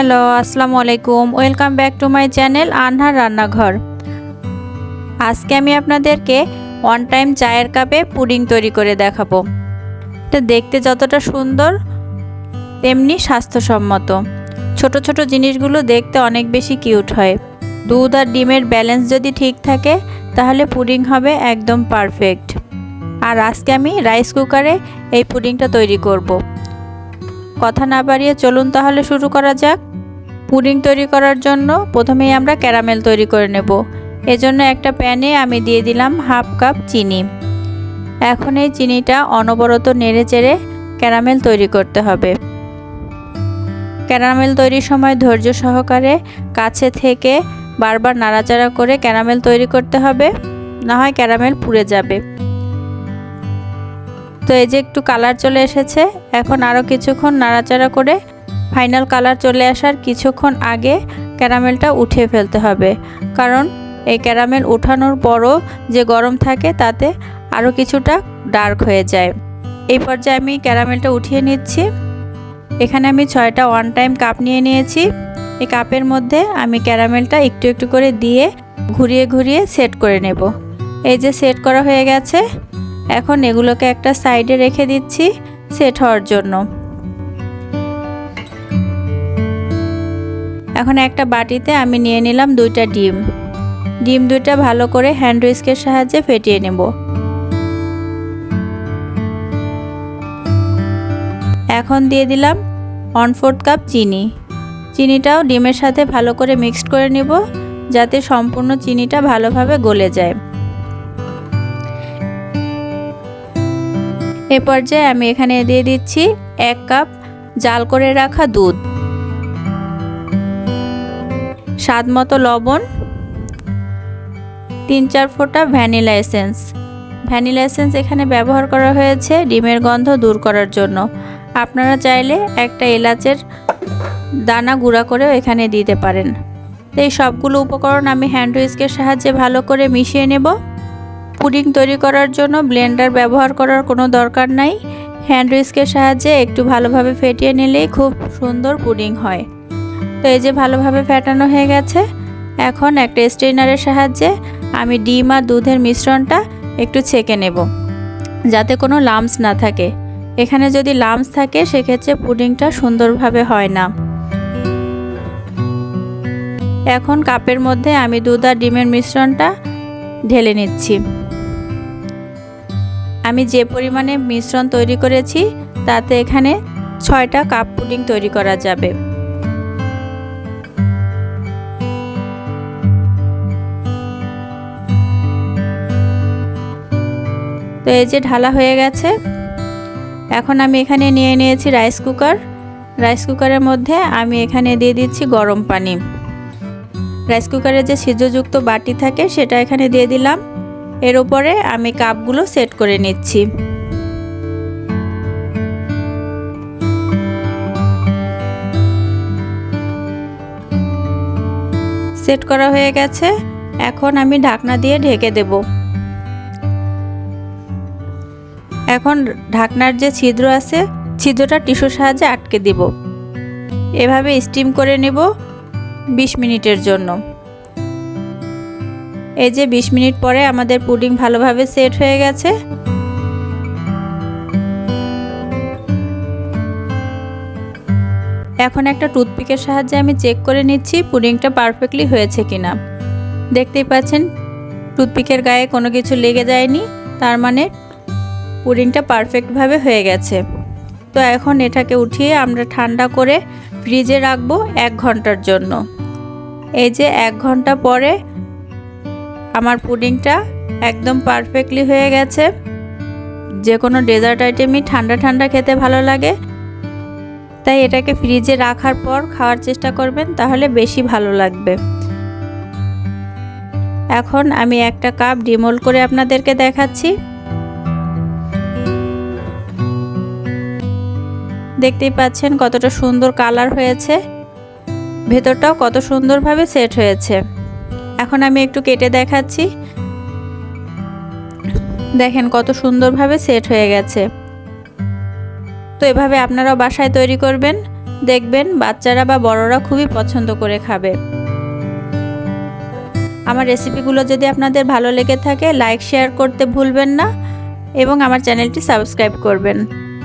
Hello, আসসালামু আলাইকুম। Welcome back to my channel Anhar রান্নাঘর। আজকে আমি আপনাদেরকে ওয়ান টাইম চায়ের কাপে পুডিং তৈরি করে দেখাবো। এটা দেখতে যতটা সুন্দর, তেমনি স্বাস্থ্যসম্মত। ছোট ছোট জিনিসগুলো দেখতে অনেক বেশি কিউট হয়। দুধ আর ডিমের ব্যালেন্স যদি ঠিক থাকে, তাহলে পুডিং হবে একদম পারফেক্ট আর আজকে আমি রাইস কুকারে এই পুডিংটা তৈরি করব। কথা না বাড়িয়ে চলুন তাহলে শুরু করা যাক। পুডিং তৈরি করার জন্য প্রথমেই আমরা ক্যারামেল তৈরি করে নেব। এজন্য একটা প্যানে আমি দিয়ে দিলাম হাফ কাপ চিনি। এখন এই চিনিটা অনবরত নেড়ে চেড়ে ক্যারামেল তৈরি করতে হবে। ক্যারামেল তৈরির সময় ধৈর্য সহকারে কাছে থেকে বারবার নাড়াচাড়া করে ক্যারামেল তৈরি করতে হবে। না হয় ক্যারামেল পুড়ে যাবে। তো এই যে একটু কালার চলে এসেছে, এখন আরও কিছুক্ষণ নাড়াচাড়া করে ফাইনাল কালার চলে আসার কিছুক্ষণ আগে ক্যারামেলটা উঠিয়ে ফেলতে হবে। কারণ এই ক্যারামেল উঠানোর পরও যে গরম থাকে তাতে আরও কিছুটা ডার্ক হয়ে যায়। এই পর্যায়ে আমি ক্যারামেলটা উঠিয়ে নিচ্ছি। এখানে আমি ছয়টা ওয়ান টাইম কাপ নিয়ে নিয়েছি। এই কাপের মধ্যে আমি ক্যারামেলটা একটু একটু করে দিয়ে ঘুরিয়ে ঘুরিয়ে সেট করে নেব। এই যে সেট করা হয়ে গেছে, এখন এগুলোকে একটা সাইডে রেখে দিচ্ছি সেট হওয়ার জন্য। এখন একটা বাটিতে আমি নিয়ে নিলাম দুইটা ডিম। ডিম দুইটা ভালো করে হ্যান্ড উইস্কের সাহায্যে ফেটিয়ে নেব। এখন দিয়ে দিলাম ওয়ান ফোর্থ কাপ চিনি। চিনিটাও ডিমের সাথে ভালো করে মিক্সড করে নিব, যাতে সম্পূর্ণ চিনিটা ভালোভাবে গলে যায়। এ পর্যায়ে আমি এখানে দিয়ে দিচ্ছি এক কাপ জাল করে রাখা দুধ। স্বাদ মতো লবণ, তিন চার ফোঁটা ভ্যানিলা এসেন্স। ভ্যানিলা এসেন্স এখানে ব্যবহার করা হয়েছে ডিমের গন্ধ দূর করার জন্য। আপনারা চাইলে একটা এলাচের দানা গুঁড়া করেও এখানে দিতে পারেন। তো এই সবগুলো উপকরণ আমি হ্যান্ড সাহায্যে ভালো করে মিশিয়ে নেব। পুডিং তৈরি করার জন্য ব্লেন্ডার ব্যবহার করার কোনো দরকার নাই। হ্যান্ড সাহায্যে একটু ভালোভাবে ফেটিয়ে নিলেই খুব সুন্দর পুডিং হয়। তো এই যে ভালোভাবে ফেটানো হয়ে গেছে। এখন একটা স্ট্রেনারের সাহায্যে আমি ডিম আর দুধের মিশ্রণটা একটু ছেঁকে নেব, যাতে কোনো লামস না থাকে। এখানে যদি লামস থাকে, সেক্ষেত্রে পুডিংটা সুন্দরভাবে হয় না। এখন কাপের মধ্যে আমি দুধ আর ডিমের মিশ্রণটা ঢেলে নিচ্ছি। আমি যে পরিমাণে মিশ্রণ তৈরি করেছি, তাতে এখানে ছয়টা কাপ পুডিং তৈরি করা যাবে। তো এই যে ঢালা হয়ে গেছে। এখন আমি এখানে নিয়ে নিয়েছি রাইস কুকার রাইস কুকারের মধ্যে আমি এখানে দিয়ে দিচ্ছি গরম পানি। রাইস কুকারের যে সিদ্ধযুক্ত বাটি থাকে সেটা এখানে দিয়ে দিলাম। এর উপরে আমি কাপগুলো সেট করে নিচ্ছি। সেট করা হয়ে গেছে। এখন আমি ঢাকনা দিয়ে ঢেকে দেব। এখন ঢাকনার যে ছিদ্র আছে, ছিদ্রটা টিস্যুর সাহায্যে আটকে দিব। এভাবে স্টিম করে নেব বিশ মিনিটের জন্য। এই যে ২০ মিনিট পরে আমাদের পুডিং ভালোভাবে সেট হয়ে গেছে। এখন একটা টুথপিকের সাহায্যে আমি চেক করে নিচ্ছি পুডিংটা পারফেক্টলি হয়েছে কিনা। দেখতেই পাচ্ছেন, টুথপিকের গায়ে কোনো কিছু লেগে যায়নি, তার মানে পুডিংটা পারফেক্টভাবে হয়ে গেছে। তো এখন এটাকে উঠিয়ে আমরা ঠান্ডা করে ফ্রিজে রাখব এক ঘণ্টার জন্য। এই যে এক ঘণ্টা পরে আমার পুডিংটা একদম পারফেক্টলি হয়ে গেছে। যে কোনো ডেজার্ট আইটেমই ঠান্ডা ঠান্ডা খেতে ভালো লাগে। তাই এটাকে ফ্রিজে রাখার পর খাওয়ার চেষ্টা করবেন, তাহলে বেশি ভালো লাগবে। এখন আমি একটা কাপ ডিমোল করে আপনাদেরকে দেখাচ্ছি। দেখতেই পাচ্ছেন কতটা সুন্দর কালার হয়েছে। ভেতরটাও কত সুন্দরভাবে সেট হয়েছে। এখন আমি একটু কেটে দেখাচ্ছি। দেখেন কত সুন্দরভাবে সেট হয়ে গেছে। তো এভাবে আপনারাও বাসায় তৈরি করবেন, দেখবেন বাচ্চারা বা বড়রা খুবই পছন্দ করে খাবে। আমার রেসিপিগুলো যদি আপনাদের ভালো লেগে থাকে, লাইক, শেয়ার করতে ভুলবেন না এবং আমার চ্যানেলটি সাবস্ক্রাইব করবেন।